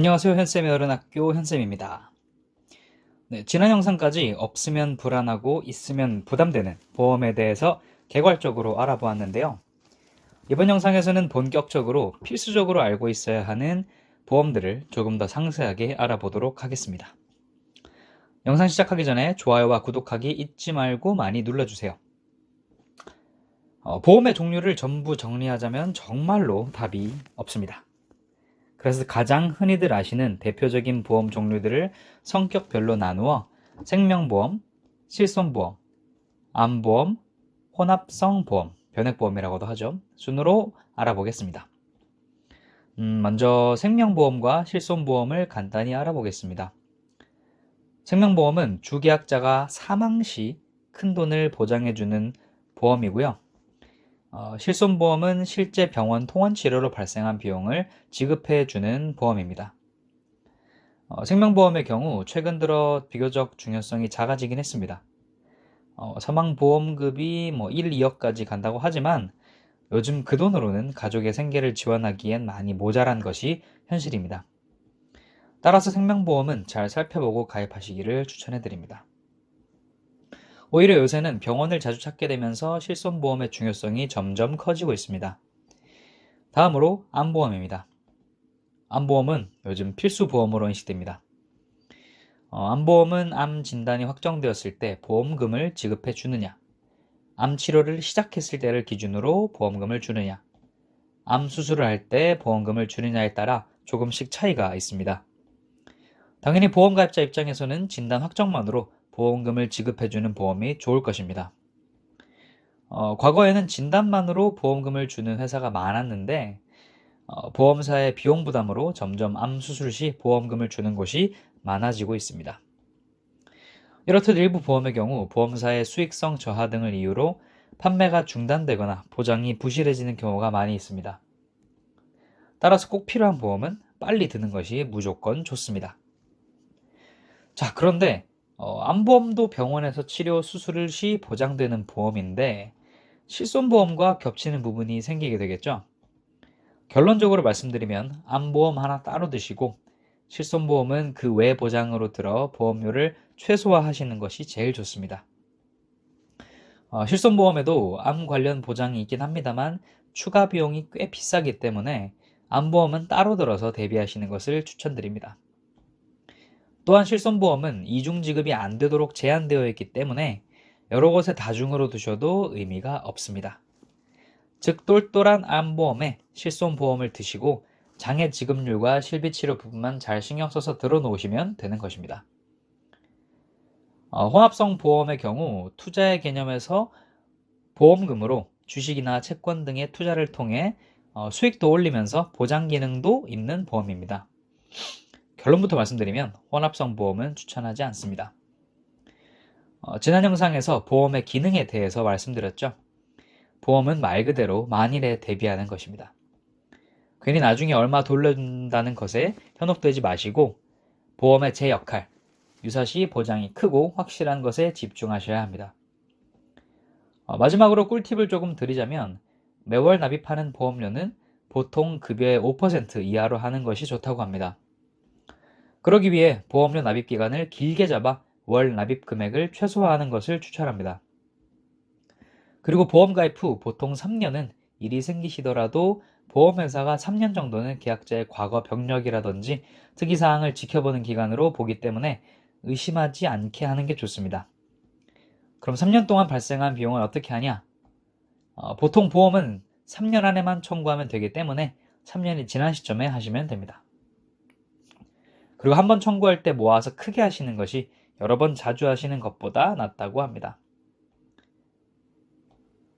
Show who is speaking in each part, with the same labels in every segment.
Speaker 1: 안녕하세요. 현쌤의 어른학교 현쌤입니다. 네, 지난 영상까지 없으면 불안하고 있으면 부담되는 보험에 대해서 개괄적으로 알아보았는데요. 이번 영상에서는 본격적으로 필수적으로 알고 있어야 하는 보험들을 조금 더 상세하게 알아보도록 하겠습니다. 영상 시작하기 전에 좋아요와 구독하기 잊지 말고 많이 눌러주세요. 어, 보험의 종류를 전부 정리하자면 정말로 답이 없습니다. 그래서 가장 흔히들 아시는 대표적인 보험 종류들을 성격별로 나누어 생명보험, 실손보험, 암보험, 혼합성보험, 변액보험이라고도 하죠. 순으로 알아보겠습니다. 음, 먼저 생명보험과 실손보험을 간단히 알아보겠습니다. 생명보험은 주계약자가 사망 시 큰 돈을 보장해주는 보험이고요. 어, 실손보험은 실제 병원 통원 치료로 발생한 비용을 지급해 주는 보험입니다. 어, 생명보험의 경우 최근 들어 비교적 중요성이 작아지긴 했습니다. 어, 사망보험급이 뭐 1, 2억까지 간다고 하지만 요즘 그 돈으로는 가족의 생계를 지원하기엔 많이 모자란 것이 현실입니다. 따라서 생명보험은 잘 살펴보고 가입하시기를 추천해드립니다. 오히려 요새는 병원을 자주 찾게 되면서 실손보험의 중요성이 점점 커지고 있습니다. 다음으로 암보험입니다. 암보험은 요즘 필수 보험으로 인식됩니다. 어, 암보험은 암 진단이 확정되었을 때 보험금을 지급해 주느냐, 암 치료를 시작했을 때를 기준으로 보험금을 주느냐, 암 수술을 할 때 보험금을 주느냐에 따라 조금씩 차이가 있습니다. 당연히 보험가입자 입장에서는 진단 확정만으로 보험금을 지급해주는 보험이 좋을 것입니다. 어, 과거에는 진단만으로 보험금을 주는 회사가 많았는데 어, 보험사의 비용 부담으로 점점 암 수술 시 보험금을 주는 곳이 많아지고 있습니다. 이렇듯 일부 보험의 경우 보험사의 수익성 저하 등을 이유로 판매가 중단되거나 보장이 부실해지는 경우가 많이 있습니다. 따라서 꼭 필요한 보험은 빨리 드는 것이 무조건 좋습니다. 자, 그런데 어, 암보험도 병원에서 치료 수술을 시 보장되는 보험인데 실손보험과 겹치는 부분이 생기게 되겠죠. 결론적으로 말씀드리면 암보험 하나 따로 드시고 실손보험은 그 외 보장으로 들어 보험료를 최소화하시는 것이 제일 좋습니다. 어, 실손보험에도 암 관련 보장이 있긴 합니다만 추가 비용이 꽤 비싸기 때문에 암보험은 따로 들어서 대비하시는 것을 추천드립니다. 또한 실손보험은 이중 지급이 안 되도록 제한되어 있기 때문에 여러 곳에 다중으로 두셔도 의미가 없습니다. 즉 똘똘한 암보험에 실손보험을 드시고 장애 지급률과 실비치료 부분만 잘 신경 써서 들어놓으시면 되는 것입니다. 어, 혼합성 보험의 경우 투자의 개념에서 보험금으로 주식이나 채권 등의 투자를 통해 어, 수익도 올리면서 보장 기능도 있는 보험입니다. 결론부터 말씀드리면 혼합성 보험은 추천하지 않습니다. 어, 지난 영상에서 보험의 기능에 대해서 말씀드렸죠. 보험은 말 그대로 만일에 대비하는 것입니다. 괜히 나중에 얼마 돌려준다는 것에 현혹되지 마시고 보험의 제 역할, 유사시 보장이 크고 확실한 것에 집중하셔야 합니다. 어, 마지막으로 꿀팁을 조금 드리자면 매월 납입하는 보험료는 보통 급여의 5% 이하로 하는 것이 좋다고 합니다. 그러기 위해 보험료 납입 기간을 길게 잡아 월 납입 금액을 최소화하는 것을 추천합니다. 그리고 보험 가입 후 보통 3년은 일이 생기시더라도 보험회사가 3년 정도는 계약자의 과거 병력이라든지 특이사항을 지켜보는 기간으로 보기 때문에 의심하지 않게 하는 게 좋습니다. 그럼 3년 동안 발생한 비용을 어떻게 하냐? 어, 보통 보험은 3년 안에만 청구하면 되기 때문에 3년이 지난 시점에 하시면 됩니다. 그리고 한 번 청구할 때 모아서 크게 하시는 것이 여러 번 자주 하시는 것보다 낫다고 합니다.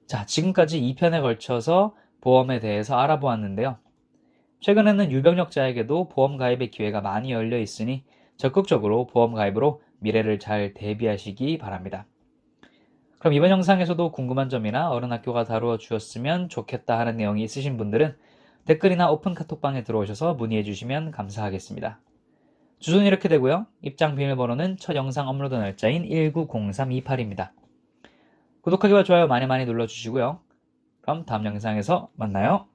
Speaker 1: 자, 지금까지 2편에 걸쳐서 보험에 대해서 알아보았는데요. 최근에는 유병력자에게도 보험 가입의 기회가 많이 열려 있으니 적극적으로 보험 가입으로 미래를 잘 대비하시기 바랍니다. 그럼 이번 영상에서도 궁금한 점이나 어른 학교가 다루어 주었으면 좋겠다 하는 내용이 있으신 분들은 댓글이나 오픈 카톡방에 들어오셔서 문의해 주시면 감사하겠습니다. 주소는 이렇게 되고요. 입장 비밀번호는 첫 영상 업로드 날짜인 190328입니다. 구독하기와 좋아요 많이 많이 눌러주시고요. 그럼 다음 영상에서 만나요.